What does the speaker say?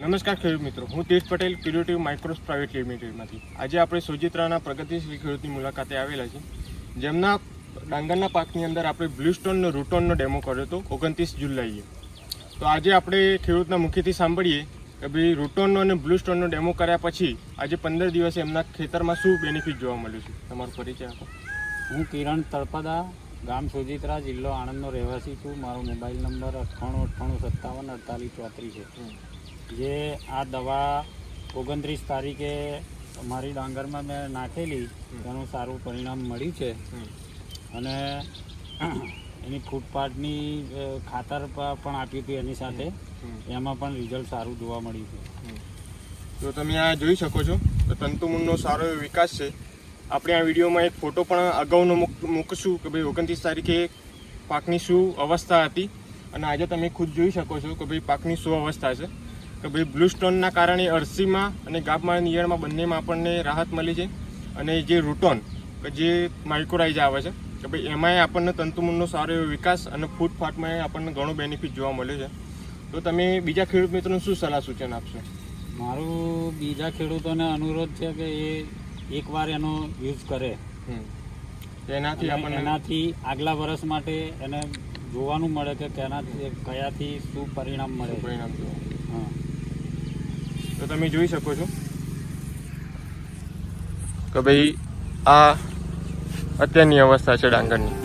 નમસ્કાર ખેડૂત મિત્રો હું Tej Patel creative micros private લિમિટેડમાંથી આજે આપણે સોજિત્રાના પ્રગતિશીલ ખેડૂતની મુલાકાતે આવેલા છે જેમના ડાંગરના પાકની અંદર આપણે બ્લુ સ્ટોનનો રૂટોનનો ડેમો કર્યો હતો ઓગણત્રીસ જુલાઈએ. તો આજે આપણે ખેડૂતના મુખેથી સાંભળીએ કે ભાઈ રૂટોનનો અને બ્લુ સ્ટોનનો ડેમો કર્યા પછી આજે પંદર દિવસે એમના ખેતરમાં શું બેનિફિટ જોવા મળ્યું છે? તમારો પરિચય આપો. હું કિરણ તળપદા ગામ સોજિત્રા જિલ્લો આણંદનો રહેવાસી છું. મારો મોબાઈલ નંબર અઠ્ઠાણું અઠ્ઠાણું સત્તાવન અડતાલીસ ચોત્રીસ છે. જે આ દવા ઓગણત્રીસ તારીખે મારી ડાંગરમાં મેં નાખેલી તેનું સારું પરિણામ મળ્યું છે. અને એની ફૂટપાથની ખાતર પણ આપ્યું હતું એની સાથે. એમાં પણ રિઝલ્ટ સારું જોવા મળ્યું છે. તો તમે આ જોઈ શકો છો તો તંતુમૂળનો સારો એવો વિકાસ છે. આપણે આ વિડીયોમાં એક ફોટો પણ અગાઉનો મૂક- મૂકશું કે ભાઈ ઓગણત્રીસ તારીખે પાકની શું અવસ્થા હતી. અને આજે તમે ખુદ જોઈ શકો છો કે ભાઈ પાકની શું અવસ્થા છે. કે ભાઈ બ્લુ સ્ટોનના કારણે અરસીમાં અને ગાભમાં નિયળમાં બંનેમાં આપણને રાહત મળી છે. અને જે રૂટોન કે જે માઇક્રોરાઇઝ આવે છે કે ભાઈ એમાંય આપણને તંતુમૂળનો સારો એવો વિકાસ અને ફૂટફાટમાં આપણને ઘણો બેનિફિટ જોવા મળ્યો છે. તો તમે બીજા ખેડૂત મિત્રોને શું સલાહ સૂચન આપશો? મારું બીજા ખેડૂતોને અનુરોધ છે કે એ એકવાર એનો યુઝ કરે. એનાથી આપણને એનાથી આગલા વર્ષ માટે એને જોવાનું મળે કે કેનાથી કયાથી શું પરિણામ મળે. પરિણામ જોવા તમે જોઈ શકો છો કે ભાઈ આ અત્યારની અવસ્થા છે ડાંગરની.